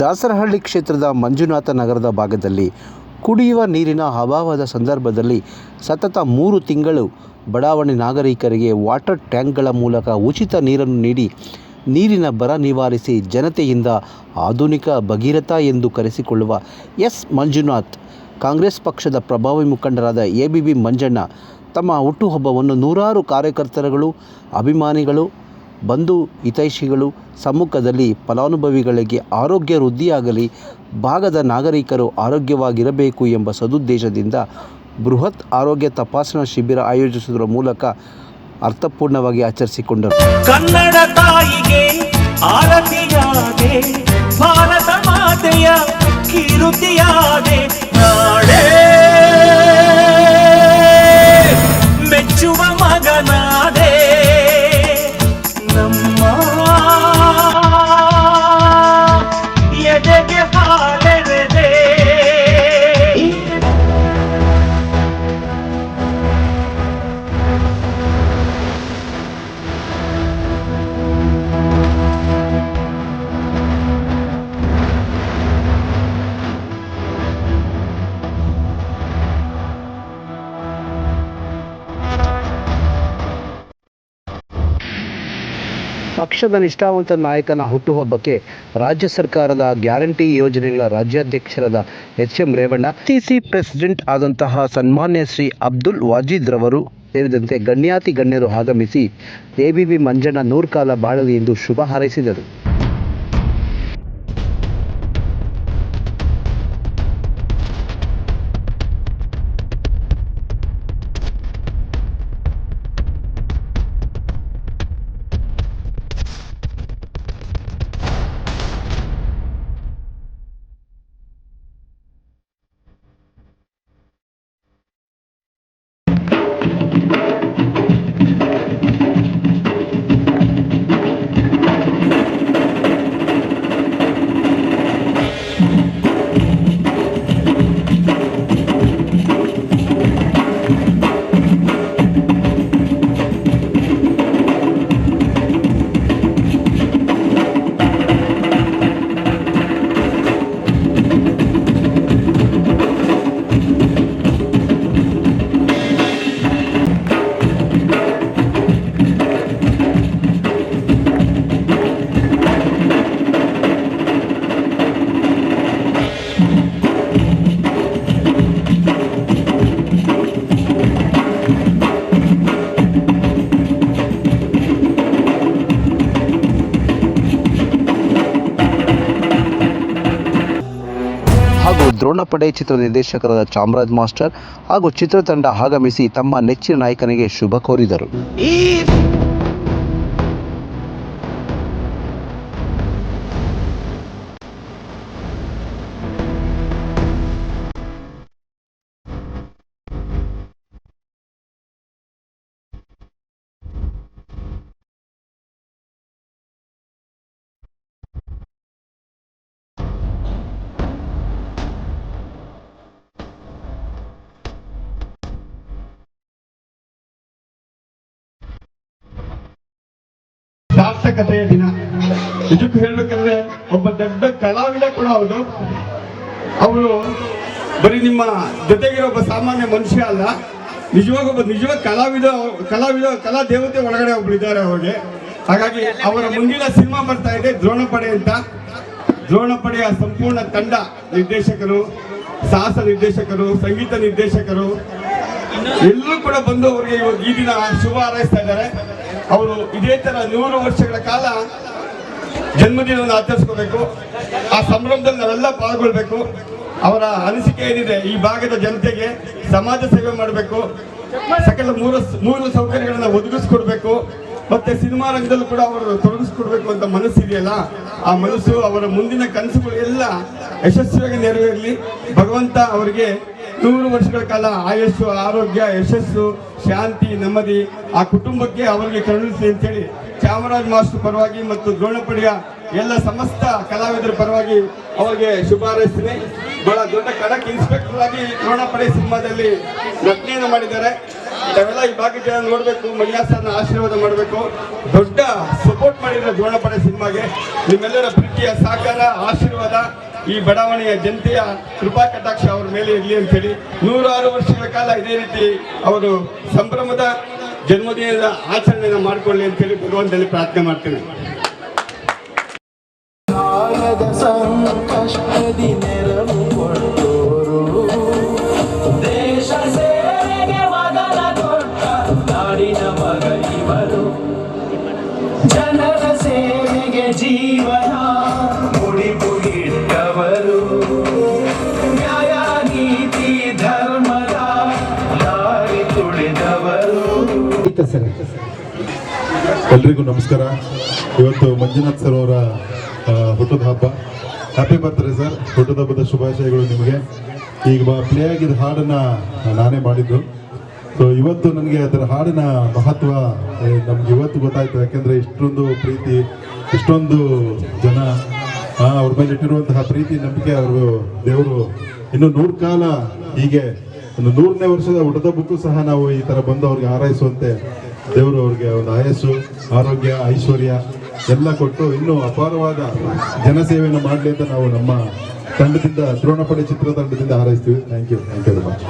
ದಾಸರಹಳ್ಳಿ ಕ್ಷೇತ್ರದ ಮಂಜುನಾಥ ನಗರದ ಭಾಗದಲ್ಲಿ ಕುಡಿಯುವ ನೀರಿನ ಅಭಾವದ ಸಂದರ್ಭದಲ್ಲಿ ಸತತ ಮೂರು ತಿಂಗಳು ಬಡಾವಣೆ ನಾಗರಿಕರಿಗೆ ವಾಟರ್ ಟ್ಯಾಂಕ್ಗಳ ಮೂಲಕ ಉಚಿತ ನೀರನ್ನು ನೀಡಿ ನೀರಿನ ಬರ ನಿವಾರಿಸಿ ಜನತೆಯಿಂದ ಆಧುನಿಕ ಭಗೀರಥ ಎಂದು ಕರೆಸಿಕೊಳ್ಳುವ ಎಸ್ ಮಂಜುನಾಥ್, ಕಾಂಗ್ರೆಸ್ ಪಕ್ಷದ ಪ್ರಭಾವಿ ಮುಖಂಡರಾದ ಎ ಬಿ ಬಿ ಮಂಜಣ್ಣ ತಮ್ಮ ಹುಟ್ಟುಹಬ್ಬವನ್ನು ನೂರಾರು ಕಾರ್ಯಕರ್ತರುಗಳು, ಅಭಿಮಾನಿಗಳು ಬಂಧು ಹಿತೈಷಿಗಳು ಸಮ್ಮುಖದಲ್ಲಿ ಫಲಾನುಭವಿಗಳಿಗೆ ಆರೋಗ್ಯ ವೃದ್ಧಿಯಾಗಲಿ, ಭಾಗದ ನಾಗರಿಕರು ಆರೋಗ್ಯವಾಗಿರಬೇಕು ಎಂಬ ಸದುದ್ದೇಶದಿಂದ ಬೃಹತ್ ಆರೋಗ್ಯ ತಪಾಸಣಾ ಶಿಬಿರ ಆಯೋಜಿಸುವುದರ ಮೂಲಕ ಅರ್ಥಪೂರ್ಣವಾಗಿ ಆಚರಿಸಿಕೊಂಡರು. ಕನ್ನಡ ತಾಯಿಗೆ ಭಾರತ ಮಾತೆಯ ಪಕ್ಷದ ನಿಷ್ಠಾವಂತ ನಾಯಕನ ಹುಟ್ಟುಹಬ್ಬಕ್ಕೆ ರಾಜ್ಯ ಸರ್ಕಾರದ ಗ್ಯಾರಂಟಿ ಯೋಜನೆಗಳ ರಾಜ್ಯಾಧ್ಯಕ್ಷರಾದ H M Revanna TC president ಆದಂತಹ ಸನ್ಮಾನ್ಯ ಶ್ರೀ ಅಬ್ದುಲ್ ವಾಜೀದ್ ರವರು ಸೇರಿದಂತೆ ಗಣ್ಯಾತಿ ಗಣ್ಯರು ಆಗಮಿಸಿ ಎಬಿಬಿ ಮಂಜಣ್ಣ ನೂರ್ಕಾಲ ಬಾಳಲಿ ಎಂದು ಶುಭ ಹಾರೈಸಿದರು. ಹಾಗೂ ದ್ರೋಣಪಡೆ ಚಿತ್ರ ನಿರ್ದೇಶಕರಾದ ಚಾಮರಾಜ್ ಮಾಸ್ಟರ್ ಹಾಗೂ ಚಿತ್ರತಂಡ ಆಗಮಿಸಿ ತಮ್ಮ ನೆಚ್ಚಿನ ನಾಯಕನಿಗೆ ಶುಭ ಕೋರಿದರು. ಸಾರ್ಥಕತೆಯ ದಿನ. ನಿಜಕ್ಕೂ ಹೇಳ್ಬೇಕಂದ್ರೆ ಒಬ್ಬ ದೊಡ್ಡ ಕಲಾವಿದ ಕೂಡ ಹೌದು. ಅವರು ಬರೀ ನಿಮ್ಮ ಜೊತೆಗಿರೋ ಒಬ್ಬ ಸಾಮಾನ್ಯ ಮನುಷ್ಯ ಅಲ್ಲ. ನಿಜವಾಗ ಒಬ್ಬ ನಿಜವಾಗ ಕಲಾವಿದ ಕಲಾವಿದ ಕಲಾ ದೇವತೆ ಒಳಗಡೆ ಒಬ್ರು ಇದ್ದಾರೆ ಅವ್ರಿಗೆ. ಹಾಗಾಗಿ ಅವರ ಮುಂದಿನ ಸಿನಿಮಾ ಬರ್ತಾ ಇದೆ, ದ್ರೋಣಪಡೆ ಅಂತ. ದ್ರೋಣಪಡೆಯ ಸಂಪೂರ್ಣ ತಂಡ ನಿರ್ದೇಶಕರು, ಸಾಹಸ ನಿರ್ದೇಶಕರು, ಸಂಗೀತ ನಿರ್ದೇಶಕರು. ಎಲ್ಲರೂ ಕೂಡ ಬಂದು ಅವರಿಗೆ ಈ ದಿನ ಶುಭ ಹಾರೈಸ್ತಾ ಇದ್ದಾರೆ. ಅವರು ಇದೇ ತರ ನೂರು ವರ್ಷಗಳ ಕಾಲ ಜನ್ಮದಿನವನ್ನು ಆಚರಿಸ್ಕೋಬೇಕು. ಆ ಸಂಭ್ರಮದಲ್ಲಿ ನಾವೆಲ್ಲ ಪಾಲ್ಗೊಳ್ಬೇಕು. ಅವರ ಅನಿಸಿಕೆ ಏನಿದೆ, ಈ ಭಾಗದ ಜನತೆಗೆ ಸಮಾಜ ಸೇವೆ ಮಾಡಬೇಕು. ಸಕಲ ಮೂರು ಮೂರು ಸೌಕರ್ಯಗಳನ್ನ ಒದಗಿಸ್ಕೊಡ್ಬೇಕು. ಮತ್ತೆ ಸಿನಿಮಾ ರಂಗದಲ್ಲೂ ಕೂಡ ಅವರು ತೊಡಗಿಸ್ಕೊಡ್ಬೇಕು ಅಂತ ಮನಸ್ಸಿದೆಯಲ್ಲ ಆ ಮನಸ್ಸು ಅವರ ಮುಂದಿನ ಕನಸುಗಳು ಎಲ್ಲ ಯಶಸ್ವಿಯಾಗಿ ನೆರವೇರಲಿ. ಭಗವಂತ ಅವರಿಗೆ ನೂರು ವರ್ಷಗಳ ಕಾಲ ಆಯಸ್ಸು, ಆರೋಗ್ಯ, ಯಶಸ್ಸು, ಶಾಂತಿ, ನೆಮ್ಮದಿ ಆ ಕುಟುಂಬಕ್ಕೆ ಅವರಿಗೆ ಕರುಣಿಸಿ ಅಂತೇಳಿ ಚಾಮರಾಜ ಮಾಸ್ಟರ್ ಪರವಾಗಿ ಮತ್ತು ದ್ರೋಣಪಡೆಯ ಎಲ್ಲ ಸಮಸ್ತ ಕಲಾವಿದರ ಪರವಾಗಿ ಅವರಿಗೆ ಶುಭ ಹಾರೈಸ್ತೀನಿ ಬಹಳ ದೊಡ್ಡ ಖಡಕ್ ಇನ್ಸ್ಪೆಕ್ಟರ್ ಆಗಿ ದ್ರೋಣಪಡೆ ಸಿನಿಮಾದಲ್ಲಿ ನಟನೆಯನ್ನು ಮಾಡಿದ್ದಾರೆ. ತಾವೆಲ್ಲ ಈ ಭಾಗ್ಯ ಜನ ನೋಡಬೇಕು ಮಲ್ಯಾಸನ ಆಶೀರ್ವಾದ ಮಾಡಬೇಕು. ದೊಡ್ಡ ಸಪೋರ್ಟ್ ಮಾಡಿರೋ ದ್ರೋಣಪಡೆ ಸಿನಿಮಾಗೆ. ನಿಮ್ಮೆಲ್ಲರ ಪ್ರೀತಿಯ ಸಹಕಾರ, ಆಶೀರ್ವಾದ ಈ ಬಡಾವಣೆಯ ಜನತೆಯ ಕೃಪಾ ಕಟಾಕ್ಷ ಅವರ ಮೇಲೆ ಇರಲಿ ಅಂತೇಳಿ ನೂರಾರು ವರ್ಷಗಳ ಕಾಲ ಇದೇ ರೀತಿ ಅವರು ಸಂಭ್ರಮದ ಜನ್ಮದಿನದ ಆಚರಣೆಯನ್ನು ಮಾಡಿಕೊಳ್ಳಿ ಅಂತೇಳಿ ಭಗವಂತನಲ್ಲಿ ಪ್ರಾರ್ಥನೆ ಮಾಡ್ತೇನೆ. ಜನರ ಸೇವೆಗೆ ಜೀವನ ಎಲ್ರಿಗೂ ನಮಸ್ಕಾರ. ಇವತ್ತು ಮಂಜುನಾಥ್ ಸರ್ ಅವರ ಹುಟ್ಟದ ಹಬ್ಬ. ಹ್ಯಾಪಿ ಬರ್ತ್ಡೇ ಸರ್ ಹುಟ್ಟದ ಹಬ್ಬದ ಶುಭಾಶಯಗಳು ನಿಮಗೆ. ಈಗ ಪ್ಲೇ ಆಗಿದ್ದ ಹಾಡನ್ನ ನಾನೇ ಮಾಡಿದ್ದು. ಸೊ ಇವತ್ತು ನನಗೆ ಅದರ ಹಾಡಿನ ಮಹತ್ವ ನಮ್ಗೆ ಇವತ್ತು ಗೊತ್ತಾಯ್ತು. ಯಾಕೆಂದ್ರೆ ಇಷ್ಟೊಂದು ಪ್ರೀತಿ, ಇಷ್ಟೊಂದು ಜನ ಅವ್ರ ಮೇಲೆ ಇಟ್ಟಿರುವಂತಹ ಪ್ರೀತಿ, ನಂಬಿಕೆ ಅವರು ದೇವರು ಇನ್ನು ನೂರು ಕಾಲ ಹೀಗೆ ಒಂದು ನೂರನೇ ವರ್ಷದ ಹುಟ್ಟದಬ್ಬಕ್ಕೂ ಸಹ ನಾವು ಈ ತರ ಬಂದು ಅವ್ರಿಗೆ ಹಾರೈಸುವಂತೆ ದೇವರು ಅವ್ರಿಗೆ ಒಂದು ಆಯಸ್ಸು, ಆರೋಗ್ಯ, ಐಶ್ವರ್ಯ ಎಲ್ಲ ಕೊಟ್ಟು ಇನ್ನೂ ಅಪಾರವಾದ ಜನಸೇವೆಯನ್ನು ಮಾಡಲಿ ಅಂತ ನಾವು ನಮ್ಮ ತಂಡದಿಂದ ದ್ರೋಣಪಡೆ ಚಿತ್ರತಂಡದಿಂದ ಹಾರೈಸ್ತೀವಿ. Thank you thank you very much